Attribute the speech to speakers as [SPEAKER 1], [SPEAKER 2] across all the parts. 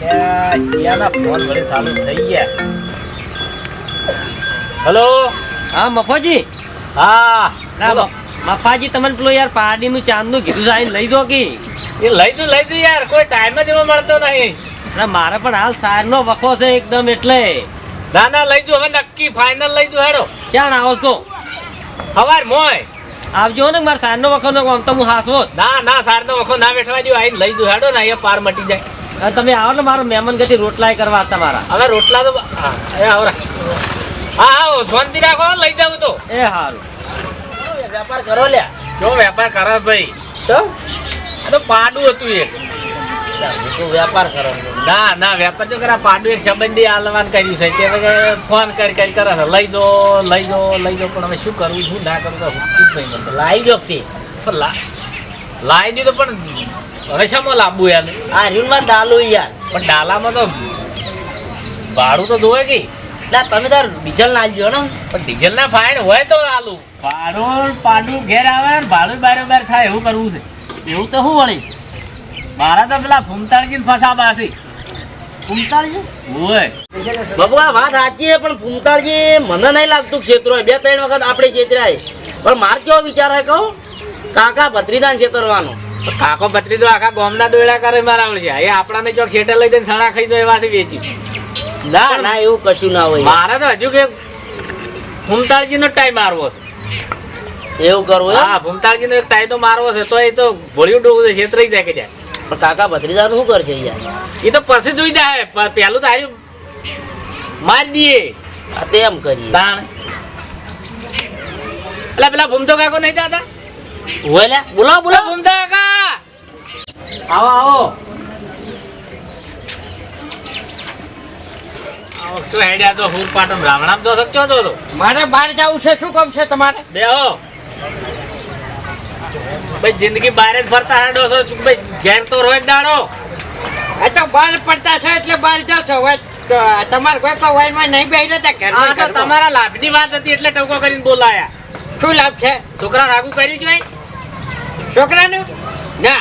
[SPEAKER 1] ત્યાં જીયાના ફોન વડે ચાલુ થઈ ગયા. હલો?
[SPEAKER 2] હા મફોજી?
[SPEAKER 1] હા
[SPEAKER 2] ના મફાજી તમને પેલો યાર ચાંદનું કીધું છે લઈ દો કે?
[SPEAKER 1] એ લઈ દઉં લઈ દઉં યાર કોઈ ટાઈમ જ એવો મળતો નહીં.
[SPEAKER 2] અને મારે પણ હાલ સારનો વખો છે એકદમ એટલે.
[SPEAKER 1] ના ના લઈ દઉં હવે નક્કી ફાઇનલ લઈ દઉં હેડો.
[SPEAKER 2] ચાણ આવો
[SPEAKER 1] સવાર મોય.
[SPEAKER 2] આવજો ને મારે સારનો વખો નો આમ તો હું હાસવો.
[SPEAKER 1] ના ના સારનો વખો ના બેઠવા જો આવીને લઈ દઉં હેડો ને અહીંયા પાર મટી જાય.
[SPEAKER 2] તમે આવો ને મારો મહેમાન ગતિ રોટલા કરવા હતા મારા.
[SPEAKER 1] હવે રોટલા તો હા હા હા શાંતિ રાખો લઈ જાઉં તો.
[SPEAKER 2] એ હારું.
[SPEAKER 1] વેપાર કરો લ્યા. જો વેપાર કરો ભાઈ.
[SPEAKER 2] તો?
[SPEAKER 1] આ તો પાડું હતું એક.
[SPEAKER 2] વેપાર કરો.
[SPEAKER 1] ના ના વેપાર જો કરા પાડું એક સંબંધી આલવાન કર્યું છે. તે વગર ફોન કરી કરી કરે છે. લઈ દો લઈ દો લઈ દો પણ હવે શું કરવું શું ના કરવું તો હુકતું જ નહીં મને
[SPEAKER 2] લાવી દો તે
[SPEAKER 1] પણ લા લાવી દીધું પણ હવે શામાં લાવવું યાર?
[SPEAKER 2] આ રીનમાં ડાલો યાર.
[SPEAKER 1] પણ ડાલામાં તો ભાડું તો દોય કે.
[SPEAKER 2] ના તમે તાર ડીઝલ નાખજો ને.
[SPEAKER 1] પણ ડીઝલ ના ફાઈન હોય તો આલુ. ભાડું પાડું ઘેર આવે ને ભાડું બારે બાર થાય એવું કરવું છે.
[SPEAKER 2] એવું તો શું વળી.
[SPEAKER 1] મારા તો પેલા ફૂમતાળજી ફસાબા છે
[SPEAKER 2] ફૂમતાળજી
[SPEAKER 1] હોય
[SPEAKER 2] વાત સાચી છે પણ ફૂમતાળજી મને નહીં લાગતું ક્ષેત્રો બે ત્રણ વખત આપણે ક્ષેત્રાય પણ માર કેવો વિચાર હે કહું? કાકા ભત્રીદાન ક્ષેત્રવાનો
[SPEAKER 1] કાકો પત્રી તો આખા ગોમના દોયડા કરે મારા છે એ આપણાને ચોક લઈ જઈને સણા ખાઈ જાય એવાથી વેચી.
[SPEAKER 2] ના ના એવું કશું ના હોય.
[SPEAKER 1] મારે તો હજુ કે ફૂમતાળજી નો ટાઈમ મારવો છે.
[SPEAKER 2] એવું કરવું?
[SPEAKER 1] હા ફૂમતાળજી નો એક ટાઈ તો મારવો છે તો એ તો ભોળ્યું ડોવું છે છેતરાઈ જાય કે જાય.
[SPEAKER 2] પણ કાકા ભત્રીદાન શું કરશે યાર?
[SPEAKER 1] એ તો પછી જોઈ જાય પેલું તો હાર્યું. માર દઈએ
[SPEAKER 2] આ તે એમ કરીએ.
[SPEAKER 1] તાણ. એટલે પેલા ભૂમતો કાકો નહીં જાતા?
[SPEAKER 2] હોય
[SPEAKER 1] બોલો
[SPEAKER 2] બોલો.
[SPEAKER 1] ભૂમતો કાકા! આવો આવો. હેડ્યા તો હું પાટમ રાવણામ તો.
[SPEAKER 2] મારે બહાર જવું છે શું કામ છે તમારે?
[SPEAKER 1] બેહો. ભાઈ જિંદગી બહાર જ ફરતા હેડો છો ભાઈ ઘેર તો રોજ દાડો.
[SPEAKER 3] આ તો બહાર પડતા છો એટલે બહાર જશો હવે તમારે કોઈ પણ વાઈનમાં નહીં બેસી રહેતા
[SPEAKER 1] આ તો. તમારા લાભની વાત હતી એટલે ટકો કરીને બોલાયા.
[SPEAKER 3] શું લાભ છે?
[SPEAKER 1] છોકરા રાગુ કર્યું છે
[SPEAKER 3] છોકરાનું? ના.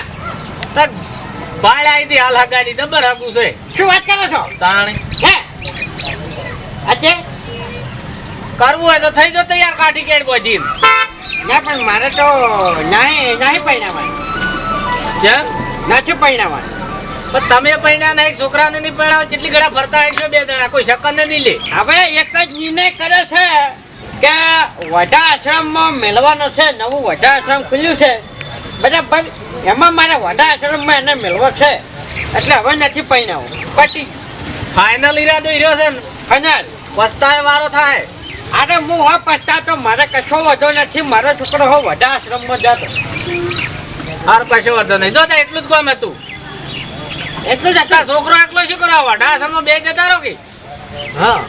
[SPEAKER 1] તો બાળ આવી હતી હાલ હગાડી જબર રાગુ છે.
[SPEAKER 3] શું વાત કરો છો?
[SPEAKER 1] તાણી.
[SPEAKER 3] હે? આજે?
[SPEAKER 1] કરવું હોય તો થઈ જો તૈયાર કાઠી કેડ બોજી
[SPEAKER 3] ના પણ મારે તો નહીં નહીં પૈણાવાનું
[SPEAKER 1] જેમ
[SPEAKER 3] નથી પૈણાવાનું
[SPEAKER 1] પણ તમે પૈણા એક છોકરાને નહીં પૈણાવો જેટલી ઘડા ફરતા હેડશો બે જણા? કોઈ શકન નહીં લે.
[SPEAKER 3] હવે એક જ નિર્ણય કરે છે કે વઢા આશ્રમમાં મેળવાનો છે નવું વઢા આશ્રમ ખુલ્યું છે. બરાબર? એમાં મારે વઢા આશ્રમમાં એને મેળવો છે. એટલે હવે નથી પૈણાવું પટી.
[SPEAKER 1] ફાઇનલ ઈરાદો ઈર્યો છે ને? પસ્તાય વારો થાય.
[SPEAKER 3] અરે હું હો પછતાતો મારે કશો વધો નથી. મારો છોકરો હો વઢા આશ્રમમાં જતો.
[SPEAKER 1] હાર કશો વાંધો નહીં. જો તો એટલું જ ગમે હતું
[SPEAKER 3] એટલું જ
[SPEAKER 1] હતા છોકરો એકલો શું કરવા વડા આશ્રમમાં બે જતા રહો કે?
[SPEAKER 2] હા.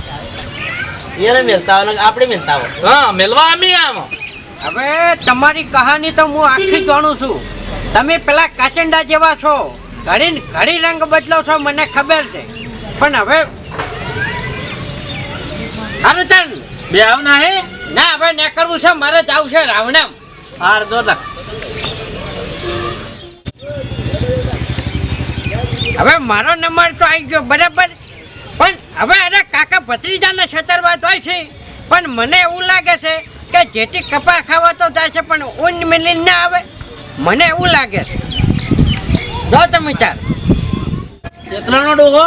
[SPEAKER 2] એને મેલતા હોય આપણે મેલતા હોય.
[SPEAKER 1] હા મેલવા અમી આમ.
[SPEAKER 3] હવે તમારી કહાની તો હું આખી જાણું છું. તમે પેલા કાચંડા જેવા છો. ઘડી ઘડી રંગ બદલો છો મને ખબર છે. પણ હવે અરે
[SPEAKER 1] બે આવ ના હે
[SPEAKER 3] ના હવે ને કરવું છે. મારે જવું છે રાવણામ.
[SPEAKER 1] હાર જો તા
[SPEAKER 3] હવે મારો નંબર તો આવી ગયો બરાબર? પણ હવે અરે કાકા ભત્રીજાને છતરવા હોય છે. પણ મને એવું લાગે છે કે જેથી કપા ખાવા તો થાય છે પણ ઊંડ મિલી ના આવે. મને એવું લાગે છે. જો તમે તાર
[SPEAKER 1] ક્ષેત્રનો ડોહો?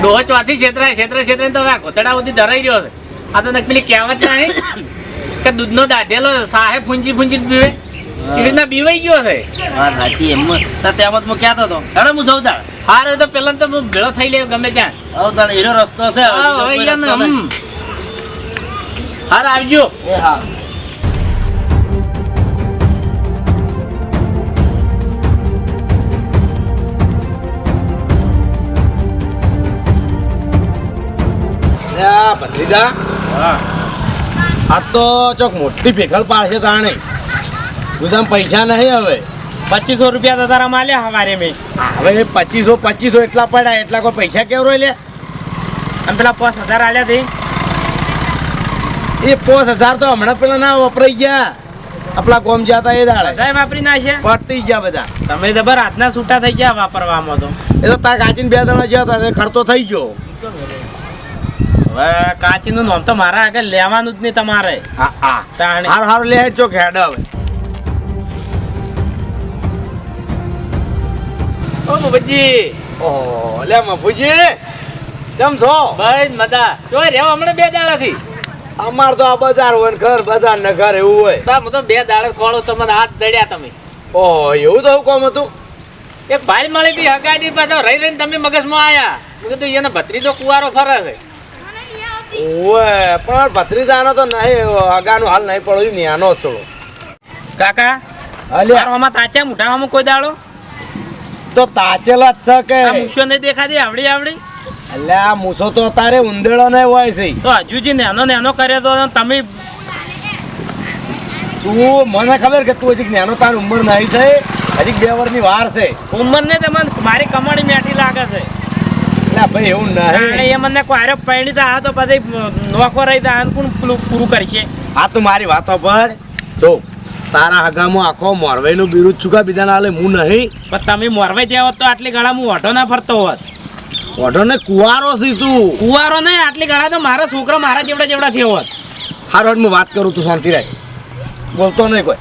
[SPEAKER 1] ડોહો ચોથી ક્ષેત્ર ક્ષેત્ર ક્ષેત્ર તો આ ઘોતડા સુધી ધરાઈ રહ્યો છે. આ તો પેલી કહેવત નહીં. કે દૂધનો દાઢેલો સાહે ફૂંજી ફૂંજી પીવે. એવી રીતના બીવાઈ ગયો છે.
[SPEAKER 2] વાત સાચી એમ તો ત્યાં હું ક્યાં હતો હેડો હું જઉં તાણ
[SPEAKER 1] હાર તો પેલા તો હું ભેળો થઈ લે ગમે ત્યાં.
[SPEAKER 2] આવ તાણ એનો રસ્તો છે.
[SPEAKER 1] હાર આવજો.
[SPEAKER 2] એ હા.
[SPEAKER 4] ભત્રીજા. આ તો ચોક મોટી ભેખડ પાડશે તાણે. બધા પૈસા નહીં હવે.
[SPEAKER 3] પચીસો રૂપિયા તો તારા માલ્યા હવારે મેં.
[SPEAKER 4] હવે પચીસો પચીસો એટલા પડ્યા એટલા કોઈ પૈસા કેવો લે?
[SPEAKER 3] અને પેલા પાંચ હજાર આલ્યા તે.
[SPEAKER 4] એ પાંચ હજાર તો હમણાં પેલા ના વપરાઈ ગયા. આપણા ગોમ જ્યાં હતા એ દાડે.
[SPEAKER 5] બધાય વાપરી નાખ્યા?
[SPEAKER 4] પટી ગયા બધા.
[SPEAKER 5] તમે જબર હાથના છૂટા થઈ ગયા વાપરવામાં તો.
[SPEAKER 4] એ તો તાર કાચીને બે દાડા જ્યાં હતા ખર્ચો થઈ ગયો.
[SPEAKER 5] હવે કાચીનું નામ તો મારા આગળ લેવાનું જ નહીં તમારે.
[SPEAKER 4] હા હા.
[SPEAKER 5] તાણી
[SPEAKER 4] હારું હારું લે જો હેડ હવે.
[SPEAKER 1] ઓ મફતજી.
[SPEAKER 4] ઓહો લે મફુજી કેમ છો?
[SPEAKER 1] બસ મજા. જોઈ રહ્યો હમણાં બે દાડાથી.
[SPEAKER 4] અમાર તો આ બજાર હોય ઘર બજાર ને ઘર એવું હોય.
[SPEAKER 1] તા હું તો બે દાડા ખોળો તો મને હાથ જડ્યા તમે.
[SPEAKER 4] ઓ એવું તો હું કોમ હતું?
[SPEAKER 1] એક ભાઈ મળી હતી હગાડી પાછો રહી રહીને તમે મગજમાં આયા. મેં કીધું એને ભત્રીજો કુવારો ફરે છે.
[SPEAKER 4] ઓય પણ ભત્રીજાનો તો નહીં અગાનો હાલ નહીં પડ્યો ન્યાનો થોડો.
[SPEAKER 5] કાકા
[SPEAKER 4] અલ્યા.
[SPEAKER 5] મારવામાં તાચા મુઠાવામાં કોઈ દાડો?
[SPEAKER 4] તો તાચેલા જ છે કે.
[SPEAKER 5] આ મૂછો નહીં દેખાતી આવડી આવડી?
[SPEAKER 4] અલ્યા મુસો તો તારે ઉંદેડો નહીં હોય છે.
[SPEAKER 5] તો હજુ જે નેનો નેનો કર્યો તો તમે
[SPEAKER 4] તું મને ખબર કે તું હજી નાનો તારી ઉંમર નહીં થઈ હજી બે વર્ષની વાર છે.
[SPEAKER 5] ઉંમર ને તમને મારી કમાણી મેઠી લાગે છે.
[SPEAKER 4] એટલે ભાઈ એવું નહીં
[SPEAKER 5] એ મને કોઈ પૈણી તા તો પછી નોખો રહી તા કોણ પૂરું કરશે?
[SPEAKER 4] આ તો મારી વાતો પર. જો તારા હગામાં આખો મોરવાઈનું બિરુદ ચૂકા બીજા ના હું નહીં.
[SPEAKER 5] પણ તમે મોરવાઈ જ્યાં હોત તો આટલી ગળા હું ઓઢો ના ફરતો હોત.
[SPEAKER 4] ઓઢો ને કુવારો છે તું.
[SPEAKER 5] કુવારો નહીં આટલી ગળા તો મારા છોકરો મારા જેવડા જેવડા થયો હોત.
[SPEAKER 4] હારો હું વાત કરું તું શાંતિ રાખ. બોલતો નહીં કોઈ.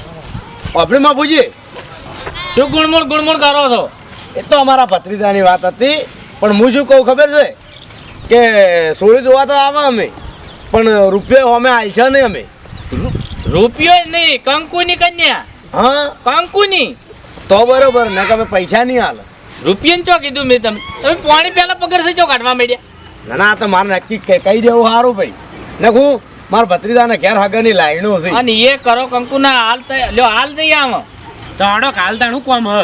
[SPEAKER 4] આપણે માં પૂછીએ
[SPEAKER 1] શું ગુણમુણ ગુણમુણ કરો છો?
[SPEAKER 4] એ તો અમારા ભત્રીજાની વાત હતી. પણ હું શું કહું ખબર છે? કે સોળી જોવા તો આવે અમે પણ રૂપિયો અમે આલ નહીં અમે.
[SPEAKER 1] રૂપિયો જ નહીં કંકુની કન્યા.
[SPEAKER 4] હા?
[SPEAKER 1] કંકુની.
[SPEAKER 4] તો બરોબર ને કે અમે પૈસા નહીં હાલ
[SPEAKER 1] રૂપિયન ચો કીધું મેં તમે તમે પાણી પહેલાં પગાર છે ચો કાઢવા માંડ્યા?
[SPEAKER 4] ના ના તો મારે નક્કી કહી દેવું સારું ભાઈ. ને હું મારા ભત્રીજાને ઘેર હાગરની લાઈનો છે.
[SPEAKER 1] અને એ કરો કંકુના હાલ લ્યો હાલ જઈએ આમ
[SPEAKER 5] તો હડો હાલ તાણું કોમ હ?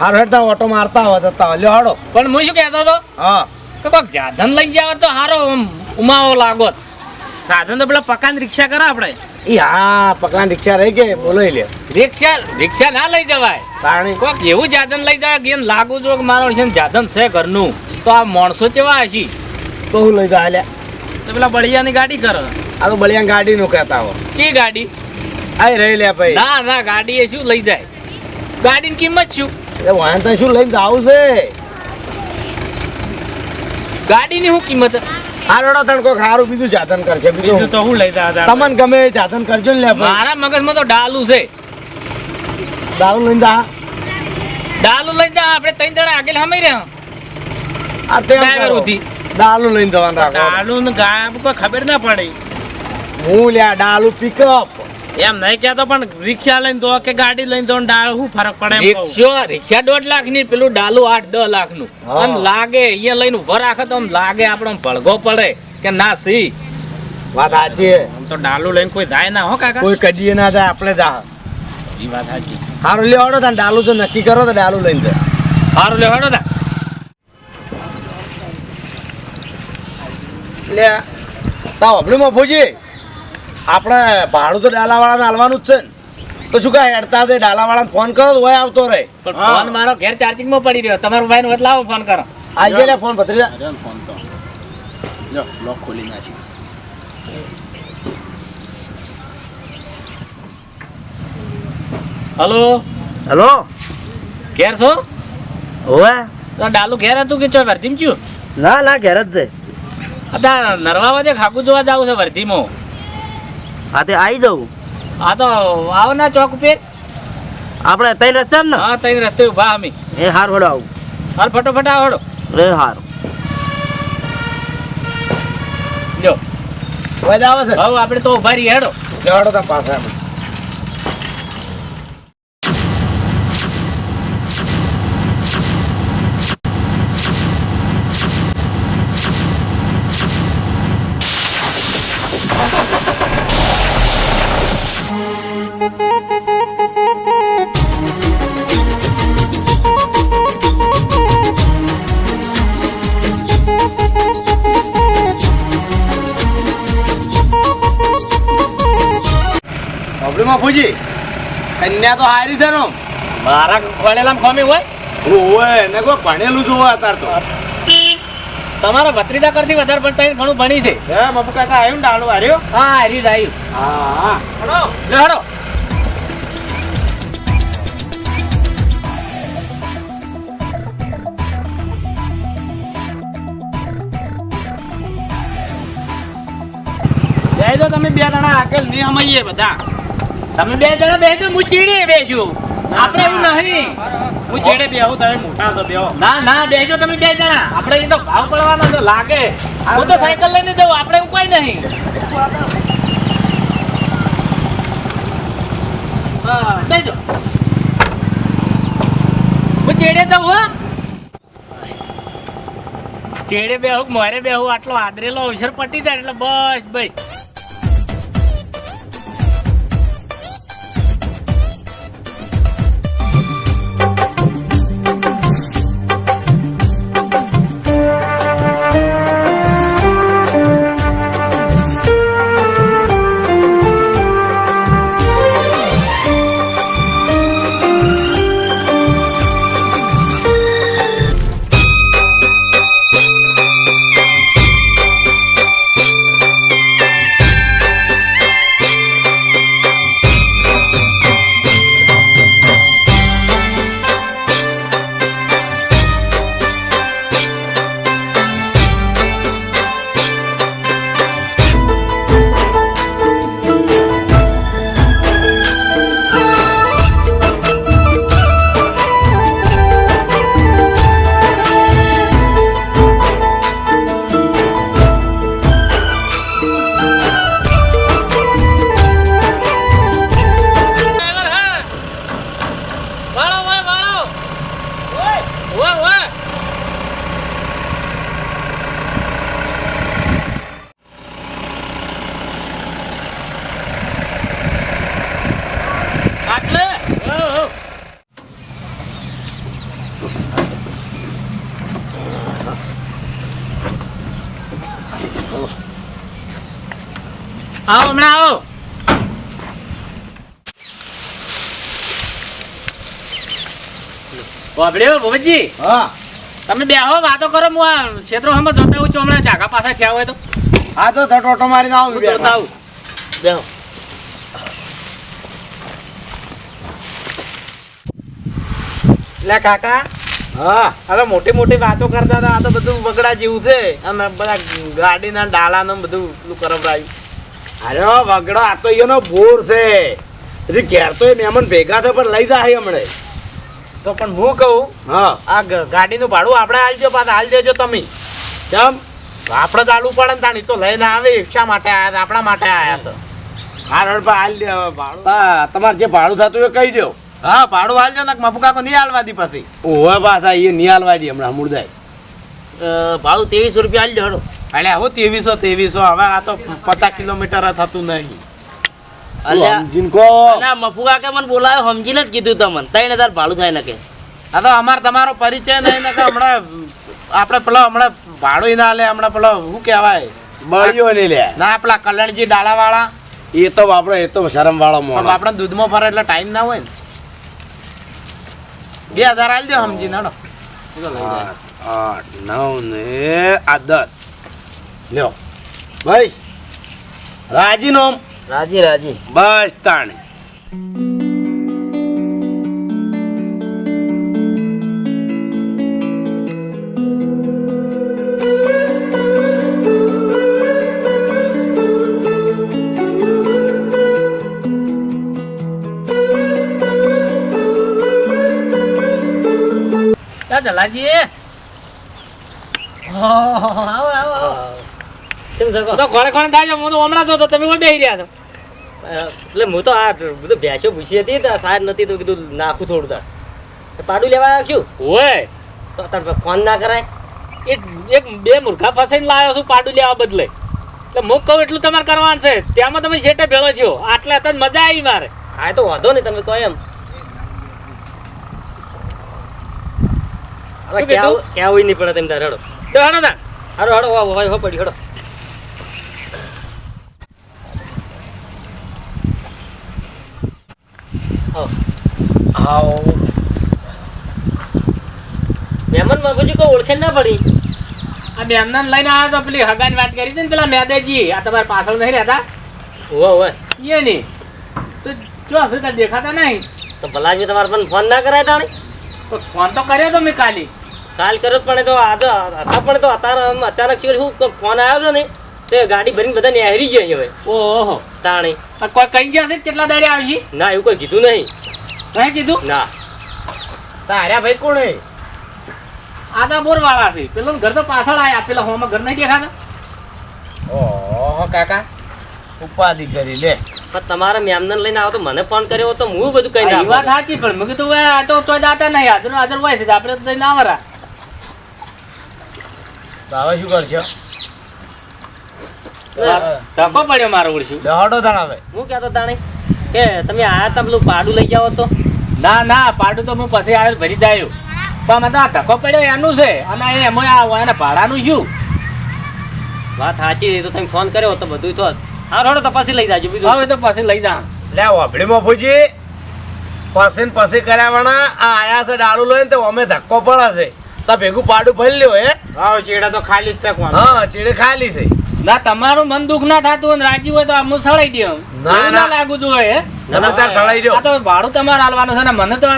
[SPEAKER 4] હાર હેડતા ઓટો મારતા આવે જતા લ્યો હાડો.
[SPEAKER 1] પણ હું શું કહેતો હતો?
[SPEAKER 4] હા.
[SPEAKER 1] કે કોક જાધન લઈ જાવ તો હારો ઉમાવો લાગો.
[SPEAKER 5] સાધન તો પેલા પકાન રિક્ષા કરો આપણે.
[SPEAKER 4] એ હા પકડાન રિક્ષા રહી ગઈ. બોલાઈ લે
[SPEAKER 1] રિક્ષા રિક્ષા ના લઈ જવાય.
[SPEAKER 4] તાણી.
[SPEAKER 1] કોક એવું જાધન લઈ જવાય કે લાગુ જો કે મારો છે ને જાધન છે ઘરનું. તો આ માણસો કેવા હશી?
[SPEAKER 4] તો હું લઈ જા હાલ્યા
[SPEAKER 5] તો પેલા બળિયાની ગાડી કરો.
[SPEAKER 4] આ તો બળિયા ગાડીનું કહેતા હો
[SPEAKER 1] ચી ગાડી?
[SPEAKER 4] આ રહી લે ભાઈ.
[SPEAKER 1] ના ના ગાડી એ શું લઈ જાય? ગાડીની કિંમત શું?
[SPEAKER 4] એ વાંધો તો શું લઈને જાવું છે?
[SPEAKER 1] ગાડીની શું કિંમત?
[SPEAKER 4] હારોડો તણ કોઈ ખારું બીજું જાતન કરશે
[SPEAKER 5] બીજું
[SPEAKER 4] બીજું
[SPEAKER 5] તો હું લઈ જા
[SPEAKER 4] તમને ગમે એ જાતન કરજો ને લે
[SPEAKER 1] મારા મગજમાં તો ડાલુ છે.
[SPEAKER 4] ડાલુ લઈને જા.
[SPEAKER 1] ડાલુ લઈને જા આપણે ત્રણ જણા આગળ હમાઈ રહ્યા.
[SPEAKER 4] આ તે
[SPEAKER 1] ડ્રાઈવર ઉધી.
[SPEAKER 4] ડાલુ લઈને જવાનું રાખો.
[SPEAKER 5] ડાલુ ને ગાય કોઈ ખબર ના પડી.
[SPEAKER 4] હું લ્યા ડાલુ પિકઅપ
[SPEAKER 5] એમ નહીં કેતો પણ રિક્ષા લઈને તો કે ગાડી લઈને તો ડાળ શું ફરક પડે એમ
[SPEAKER 1] રિક્ષા રિક્ષા દોઢ લાખની પેલું ડાલું આઠ દસ
[SPEAKER 4] લાખનું.
[SPEAKER 1] અને લાગે અહીંયા લઈને ઊભો રાખે તો આમ લાગે આપણો ભળગો પડે કે ના સી.
[SPEAKER 4] વાત સાચી છે.
[SPEAKER 5] આમ તો ડાલુ લઈને કોઈ જાય ના હો કાકા?
[SPEAKER 4] કોઈ કદી ના જાય આપણે જા.
[SPEAKER 5] એ વાત સાચી.
[SPEAKER 4] સારું લે હડો તને ડાલુ તો નક્કી કરો તો ડાલુ લઈને જાય
[SPEAKER 1] સારું લે હડો તા.
[SPEAKER 4] લે તા હમણાં મફુજી આપણે ભાડું તો ડાલાવાળાને હાલવાનું જ છે ને. તો શું કાંઈ હેડતા છે ડાલાવાળાને ફોન કરો તો હોય આવતો રહે.
[SPEAKER 1] પણ ફોન મારો ઘેર ચાર્જિંગમાં પડી રહ્યો. તમારો ભાઈને લાવો ફોન કરો.
[SPEAKER 4] આજે લે ફોન ભત્રીજા.
[SPEAKER 1] હલો
[SPEAKER 2] હેલો
[SPEAKER 1] ઘેર છો?
[SPEAKER 2] હોવે.
[SPEAKER 1] તો ડાલું ઘેર હતું કે ચો વર્ધીમ છું
[SPEAKER 2] ના ના ઘેર જ છે.
[SPEAKER 1] અત્યારે નરવા વાજે ખાકુ જોવા જવું છે વર્ધીમાં.
[SPEAKER 2] હા તે આવી જવું.
[SPEAKER 1] આ તો આવો ના ચોક ઉપર.
[SPEAKER 2] આપણે ત્યાં રસ્તે ને?
[SPEAKER 1] હા ત્યાં રસ્તે ઊભા અમે.
[SPEAKER 2] એ હાર હોડો આવું.
[SPEAKER 1] હાલ ફટોફટ આવડો
[SPEAKER 2] રે હાર.
[SPEAKER 1] જો
[SPEAKER 4] જ આવે છે?
[SPEAKER 1] હવે આપણે તો ઊભા રહીએ હેડો
[SPEAKER 4] લે તો પાછા તો હારી છે નો
[SPEAKER 1] મારા ભણેલા ખમી હોય?
[SPEAKER 4] એને કોઈ ભણેલું જોવા અત્યાર તો.
[SPEAKER 1] તમારા ભત્રીજા કરતી વધારે પડતા ઘણું ભણી છે.
[SPEAKER 5] હે બાપુ કાકા આવ્યું ને ડાળું હાર્યો?
[SPEAKER 1] હા હારી જ આવ્યું
[SPEAKER 4] હા. હા
[SPEAKER 1] હડો. જઈ
[SPEAKER 5] દો તમે બે જણા આગળ નહીં સમજીએ બધા.
[SPEAKER 1] તમે બે જણા બેસો હું ચીડીએ બેસું આપણે એવું નહીં.
[SPEAKER 5] હું જેડે બેહું તમે મોટા તો બેહો.
[SPEAKER 1] ના ના બેજો તમે બે જણા. આપણે એ તો ભાવ પડવાનો તો લાગે. હું તો સાયકલ લઈને જવું આપણે એવું કોઈ નહીં. બેજો. હું ચેડે જઉં હો. ચેડે બેહું મારે મોરે બેહું? આટલો આદરેલો અવસર પટી જાય એટલે બસ બસ. આવો હમણાં આવો. બાબડ્યો ભોજી
[SPEAKER 4] હા.
[SPEAKER 1] તમે બેહો વાતો કરો હું આ ક્ષેત્રો હમ જોતા હું ચોમણા જાગા પાછા થયા હોય તો.
[SPEAKER 4] હા તો થટ ઓટો મારીને આવું
[SPEAKER 1] જોતા આવું.
[SPEAKER 2] બેહો
[SPEAKER 5] એટલે કાકા.
[SPEAKER 4] હા.
[SPEAKER 5] આ તો મોટી મોટી વાતો કરતા હતા આ તો બધું બગડા જેવું છે. અને બધા ગાડીના ડાલાનું બધું પેલું કરવડાયું.
[SPEAKER 4] અરે વગડો આ તો એનો બોર છે. હજી ઘેર તો એ મહેમાન ભેગા થાય પણ લઈ જાય હમણે.
[SPEAKER 5] તો પણ હું કહું
[SPEAKER 4] હા.
[SPEAKER 5] આ ગાડીનું ભાડું આપણે આલજો પાછા દેજો તમે.
[SPEAKER 4] કેમ?
[SPEAKER 5] આપણે જ આલવું પડે ને તાણી તો લઈને આવે શા માટે આયા હતા? આપણા માટે આવ્યા તો
[SPEAKER 4] હા રણપા હાલ દે હવે ભાડું. હા તમારે જે ભાડું થતું એ કહી દો.
[SPEAKER 5] હા ભાડું હાલજો ને મફુ કાકો નહીં હાલવા દી પછી.
[SPEAKER 4] ઓવે પાછા એ નિહાલવા દે હમણાં
[SPEAKER 2] અ, ભાડું ત્રેવીસ રૂપિયા હાલજો હડો
[SPEAKER 5] એટલે હું ત્રેવીસો ત્રેવીસો. હવે આ તો પચાસ કિલોમીટર થતું નહીં.
[SPEAKER 2] અલ્યા
[SPEAKER 4] જીનકો
[SPEAKER 2] ના મફુ કાકે મને બોલાયો સમજીને જ કીધું તમને. ત્રણ હજાર ભાડું થાય ને કે.
[SPEAKER 5] આ તો અમાર તમારો પરિચય નહીં ને કે હમણાં આપણે પેલો હમણાં ભાડું ના લે હમણાં પેલો શું કહેવાય?
[SPEAKER 4] બળ્યો નહીં લે.
[SPEAKER 5] ના પેલા કલ્યાણજી ડાળાવાળા.
[SPEAKER 4] એ તો આપણે એ તો શરમ વાળો મોણ
[SPEAKER 5] આપણે દૂધમાં ફરે એટલે ટાઈમ ના હોય ને. બે હજાર આલી દો સમજી નાડો
[SPEAKER 4] આઠ નવ ને આ દસ. લ્યો. બસ રાજી નો
[SPEAKER 2] રાજી રાજી.
[SPEAKER 4] બસ તાણે.
[SPEAKER 1] જા જલાજી આવો આવો. તો થાય છે હું તો હમણાં જોતો તમે કોઈ બેહી રહ્યા છો.
[SPEAKER 2] એટલે હું તો આ બધું ભેંસો ભૂસી હતી તો સાર નથી તો કીધું નાખું થોડું તાર. પાડું લેવા આવ્યો
[SPEAKER 1] હોય
[SPEAKER 2] તો તાર ફોન ના કરાય.
[SPEAKER 1] એક એક બે મુર્ગા ફસાઈને લાવ્યો છું પાડું લેવા બદલે. એટલે હું કહું એટલું તમારે કરવાનું છે. ત્યાંમાં તમે છેટે ભેળો છો. આટલે હતા મજા આવી મારે.
[SPEAKER 2] હા તો વાંધો નહીં તમે કહો એમ. હોય નહીં પડે તેમ તાર હડો.
[SPEAKER 1] તો.
[SPEAKER 2] હડો હડો હો હો હો પડી હડો.
[SPEAKER 4] આવો
[SPEAKER 2] મહેમાન બાબુજી કોઈ ઓળખે ના પડી.
[SPEAKER 1] આ મહેમાન લઈને આવ્યા તો પેલી હગાની વાત કરી હતી ને પેલા મેદેજી. આ તમારે પાછળ નહીં રહેતા?
[SPEAKER 2] હોવે હોવે.
[SPEAKER 1] એ નહીં. તો જો હશે ત્યાં દેખાતા નહીં.
[SPEAKER 2] તો ભલાજી તમારે પણ ફોન ના કરાય તાણે?
[SPEAKER 1] તો ફોન તો કર્યો તો મેં કાલી.
[SPEAKER 2] કાલ કર્યો પણ તો આજે હતા પણ તો અત્યારે અચાનક શું ફોન આવ્યો છે ને?
[SPEAKER 6] તે ગાડી ભરીને બધા નેહરી ગયા હવે.
[SPEAKER 1] ઓહો.
[SPEAKER 6] તાણી.
[SPEAKER 1] આ કોઈ કઈ ગયા છે કેટલા દાડે આવી
[SPEAKER 6] ના એવું કોઈ કીધું નહીં.
[SPEAKER 1] મેં કીધું?
[SPEAKER 6] ના.
[SPEAKER 5] તાર્યા ભાઈ કોણ હે?
[SPEAKER 1] આદા તો બોર વાળા છે. પેલો ઘર તો પાછળ આયા. પેલા હોમાં ઘર નહીં દેખાતા?
[SPEAKER 5] ઓહો કાકા.
[SPEAKER 4] ઉપાધિ કરી લે.
[SPEAKER 6] પણ તમારા મેમને લઈને આવો તો મને ફોન કર્યો હોત તો હું બધું કઈ
[SPEAKER 1] આ વાત સાચી પણ મેં કીધું આ તો તોય દાતા નહીં. હાજર હાજર હોય છે. આપણે તો ના વરા.
[SPEAKER 4] તો હવે શું કરશો?
[SPEAKER 1] ધક્કો પડ્યો મારો ઉડશું?
[SPEAKER 4] દહાડો તાણ
[SPEAKER 6] હું કહેતો તાણે કે તમે આયા તા પેલું પાડું લઈ જાઓ તો?
[SPEAKER 1] ના ના પાડું તો હું પછી આવ્યો ભરી જાય પણ મને તો આ ધક્કો પડ્યો એનું છે. અને એ એમાં આ એને ભાડાનું શું
[SPEAKER 6] વાત સાચી તો તમે ફોન કર્યો તો બધું તો હા રોડો તો પછી લઈ જાજો બીજું.
[SPEAKER 1] હવે તો પછી લઈ જા.
[SPEAKER 4] લે વાપડી ફૂજી. પછી ને પછી કર્યા વણા આ આયા છે ડાળું લઈને તો અમે ધક્કો પડે છે. તો ભેગું પાડું ભરી લ્યો હે?
[SPEAKER 5] હા ચેડા તો ખાલી જ
[SPEAKER 4] હા ચીડે ખાલી છે.
[SPEAKER 1] ના તમારું મન દુઃખ ના થતું રાજી હોય તો આમ સળાઈ દે
[SPEAKER 4] ના, ના.
[SPEAKER 1] લાગુ તું હોય હે?
[SPEAKER 4] તમે તાર સળાઈ
[SPEAKER 1] આ તો ભાડું તમારે હાલવાનું છે ને મને તો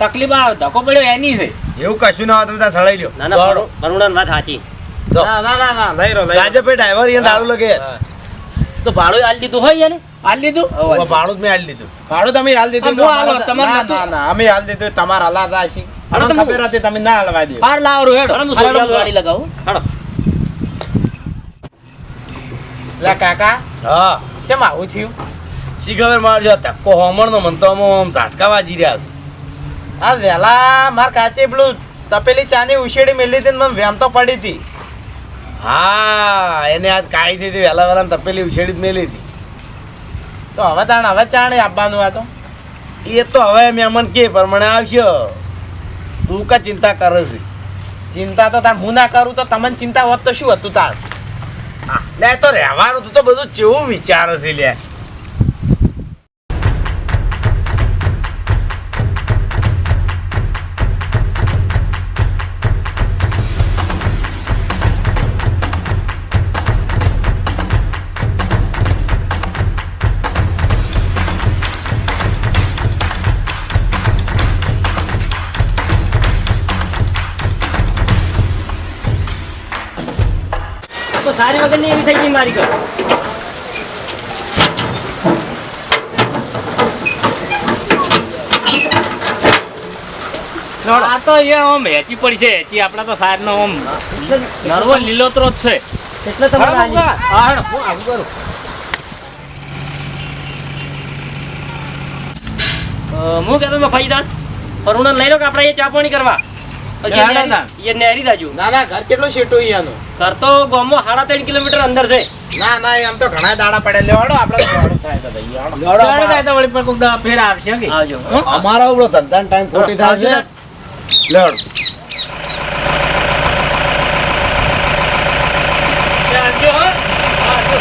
[SPEAKER 1] તકલીફ આવે ધક્કો પડ્યો એની છે.
[SPEAKER 4] એવું કશું ના હોય તમે તાર સળાઈ લ્યો.
[SPEAKER 6] ના ના. વરુણન વાત સાચી.
[SPEAKER 4] તો
[SPEAKER 5] ના ના ના ના લઈ રહ્યો લઈ રહ્યો.
[SPEAKER 4] રાજભાઈ ડ્રાઈવર અહીંયા દારૂ લગે.
[SPEAKER 6] તો ભાડું આલી દીધું હોય ને
[SPEAKER 1] હાલ લીધું
[SPEAKER 4] ભાડું તમે મેં આલી દીધું.
[SPEAKER 5] ભાડું તમે હાલ દીધું
[SPEAKER 1] આ હું હાલો,
[SPEAKER 5] અમારે-
[SPEAKER 1] તમારે
[SPEAKER 5] ના, ના ના અમે હાલ દીધું તમારા હલાતા હશે.
[SPEAKER 6] હાલો, તમે-
[SPEAKER 5] ખબર હતી તમે ના હલવા દો
[SPEAKER 1] પાર લાવરું હેડો.
[SPEAKER 6] હું સોડિયાલ ગાડી લગાવું. હાડો
[SPEAKER 5] લે કાકા.
[SPEAKER 4] હા.
[SPEAKER 5] કેમ આવું થયું?
[SPEAKER 4] શી મારજો ધક્કો હોમણનો મન તો આમ ઝાટકા વાજી રહ્યા છે.
[SPEAKER 5] આ વેલા માર કાચે પેલું તપેલી ચાની ઉશેડી મેલી હતી ને મને વેમ તો પડી હતી.
[SPEAKER 4] હા એને આજ કાઈ થઈ હતી વેલા વહેલા તપેલી ઉછેડી જ મેલી હતી.
[SPEAKER 5] તો હવે તાણ હવે ચાણે આપવાનું આ તો?
[SPEAKER 4] એ તો હવે મહેમાન કે પ્રમાણે આવશે તું કે ચિંતા કરે છે?
[SPEAKER 5] ચિંતા તો તાર હું ના કરું તો તમને ચિંતા હોત તો શું હતું
[SPEAKER 4] તાર? લે, તો રહેવાનું તું તો બધું જેવું વિચાર છે, લે.
[SPEAKER 6] તો સારી વગરની એવી થઈ ગઈ મારી ઘર
[SPEAKER 1] આ તો એ આમ હેચી પડી છે હેચી આપણા તો સાર નો આમ નરવો લીલોતરો જ છે
[SPEAKER 6] એટલે તમારે.
[SPEAKER 1] હા, હું આવું કરું.
[SPEAKER 6] હું કહેતો મેં ફાઈદાન વરુણન લઈ લો કે આપણે એ ચા પાણી કરવા
[SPEAKER 1] ના.
[SPEAKER 5] ના ના. ઘર કેટલું શેટું અહીંયાનું
[SPEAKER 6] ઘર તો ગામમાં સાડા ત્રણ કિલોમીટર અંદર છે.
[SPEAKER 5] ના ના એમ તો ઘણા દાડા પડે. લેવાડો
[SPEAKER 4] દાડો
[SPEAKER 1] ફેર આવશે?
[SPEAKER 4] અમારા ઉપરો ટાઈમ ખોટી થાય છે. લેવડ
[SPEAKER 1] આવજો, હં? આવજો.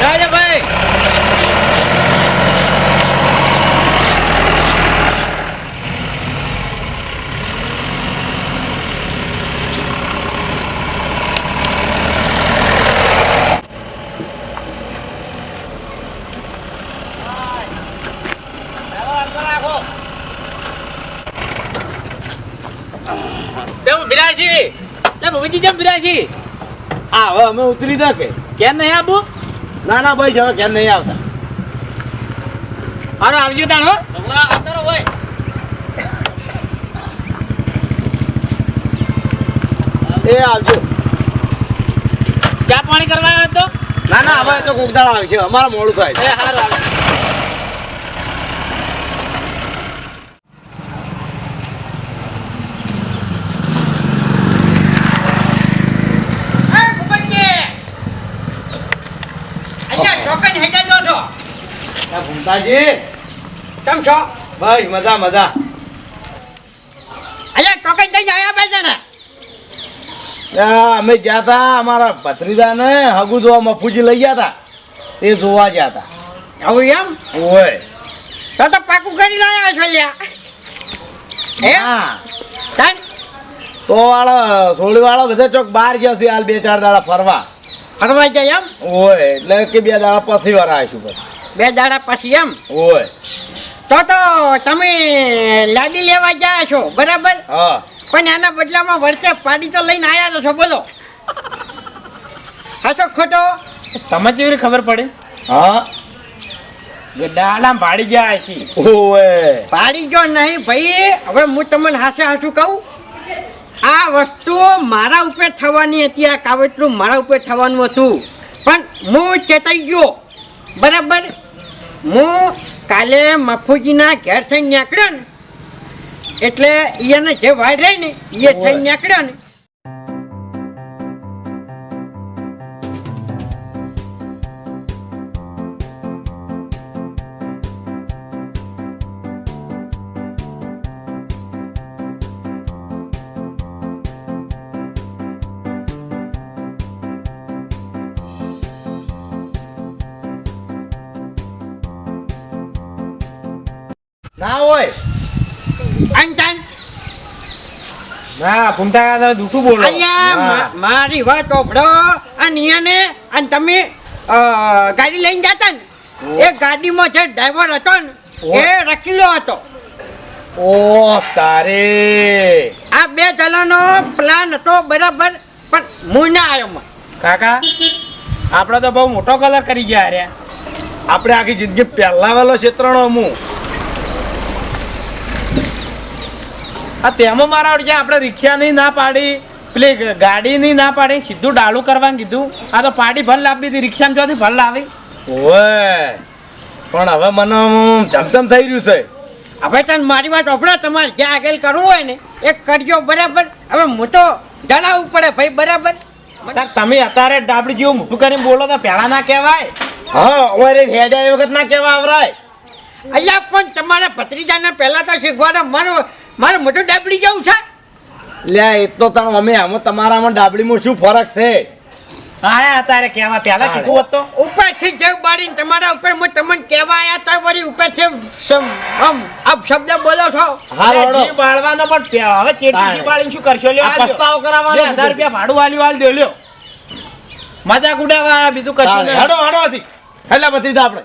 [SPEAKER 1] જાજો ભાઈ જમ બિરાશી લે ભૂમિજી જમ બિરાશી
[SPEAKER 4] ઉતરી દે કે?
[SPEAKER 1] કેમ નહીં આબુ?
[SPEAKER 4] ના ના ભાઈ હવે કેમ નહીં આવતા.
[SPEAKER 1] હારો આવજો તાણો
[SPEAKER 6] આવતા હોય
[SPEAKER 4] એ આવજો.
[SPEAKER 1] ચા પાણી કરવા આવ્યો તો
[SPEAKER 4] ના ના હવે તો કોક દાડો આવશે. અમારે મોડું થાય છે.
[SPEAKER 1] એ હારો આવજો
[SPEAKER 3] એ ભૂપતજી! અહીંયા ટોકન હેઠળ જો છો
[SPEAKER 4] ભૂમતાજી
[SPEAKER 3] કેમ છો?
[SPEAKER 4] બસ મજા મજા.
[SPEAKER 3] અહીંયા ટોકન દઈને જાય બે જણા?
[SPEAKER 4] અમે ગયા હતા અમારા ભત્રીજાને હગુ જોવા મફુજી લઈ ગયા હતા એ જોવા ગયા હતા
[SPEAKER 3] આવું એમ?
[SPEAKER 4] ઓય.
[SPEAKER 3] તો તો પાકું કરી લાયા છો લ્યા.
[SPEAKER 4] તો વાળો સોળી વાળો બધા ચોક બહાર જશે હાલ બે ચાર દાડા ફરવા.
[SPEAKER 3] ફરવા જાય એમ?
[SPEAKER 4] ઓય એટલે કે બે દાડા પછી વાર આવીશું પછી.
[SPEAKER 3] બે દાડા પછી એમ.
[SPEAKER 4] ઓય.
[SPEAKER 3] તો તો તમે લાડી લેવા ગયા છો બરાબર?
[SPEAKER 4] હા.
[SPEAKER 3] પણ એના બદલામાં વળતે પાડી તો લઈને આવ્યા છો બોલો. હાચો ખોટો.
[SPEAKER 5] તમે જેવી ખબર પડે?
[SPEAKER 4] હા.
[SPEAKER 5] કે ડાલામાં ભાડી ગયા છે
[SPEAKER 4] ઓવે
[SPEAKER 3] પાડી ગયો નહીં ભાઈ. હવે હું તમને હાસે હાસું કહું. આ વસ્તુ મારા ઉપર થવાની હતી આ કાવતરું મારા ઉપર થવાનું હતું. પણ હું ચેતાઈ ગયો. બરાબર? હું કાલે મફુજીના ઘેર થઈને નીકળ્યો ને એટલે એને જે વાડ રહી ને એ થઈને નીકળ્યો ને
[SPEAKER 4] હોય.
[SPEAKER 3] અંતન
[SPEAKER 5] ના કાકા તમે દુખું બોલો.
[SPEAKER 3] અહીંયા મારી વાત ઓભળો. અને એને અને તમે ગાડી લઈને જતા ને. એ ગાડીમાં જે ડ્રાઈવર હતો ને એ રકીલો હતો.
[SPEAKER 4] ઓ તારે.
[SPEAKER 3] આ બે જણાનો પ્લાન હતો બરાબર પણ હું ના આવ્યો મને
[SPEAKER 5] કાકા આપણે તો બહુ મોટો કલર કરી ગયા રે
[SPEAKER 4] આપણે આખી જિંદગી પહેલા વાલો ક્ષેત્રનો હું.
[SPEAKER 5] આ તેમાં મારા વડે આપણે રિક્ષાની ના પાડી પેલી ગાડી ગાડીની ના પાડી સીધું ડાળું કરવાનું કીધું. આ તો પાડી ભલ લાવી હતી રિક્ષામાં ચોથી ભલ લાવી.
[SPEAKER 4] ઓવે પણ હવે મને જમતમ થઈ રહ્યું છે.
[SPEAKER 3] હવે તને મારી વાત ઓપડા તમારે જે આગળ કરવું હોય ને એ કરજો બરાબર? હવે હું તો જણાવવું પડે ભાઈ બરાબર?
[SPEAKER 5] તમે અત્યારે ડાબડી જેવું મોટું કરીને બોલો તો પહેલા ના કહેવાય.
[SPEAKER 4] હા અમારે હેડા એ વખત ના કહેવા આવરાય.
[SPEAKER 3] અહીંયા પણ તમારા ભત્રીજાને પહેલાં તો શીખવાના મારું મારું મોટું ડાબડી જવું છે?
[SPEAKER 4] લે એ તો તણ અમે આમાં તમારામાં ડાબડીમાં શું ફરક છે?
[SPEAKER 5] હા અત્યારે કેવા પહેલા કીધું હોત
[SPEAKER 3] ઉપરથી જેવ બારીને તમારા ઉપર હું તમને કહેવા આવ્યા તા વળી ઉપરથી આમ આપ શબ્દ બોલો છો.
[SPEAKER 4] હા રોડો
[SPEAKER 5] બાળવાનો પણ પે- હવે ચેટી બાળીને શું કરશો? લ્યો
[SPEAKER 4] આ કરાવવાનો
[SPEAKER 5] હજાર રૂપિયા ભાડું વાલ્યું હાલ દો લ્યો. મજાક ઉડાવા બીજું કશું. નહીં.
[SPEAKER 4] હેડો હેડો હતી હેલા બત્રીજા આપણે.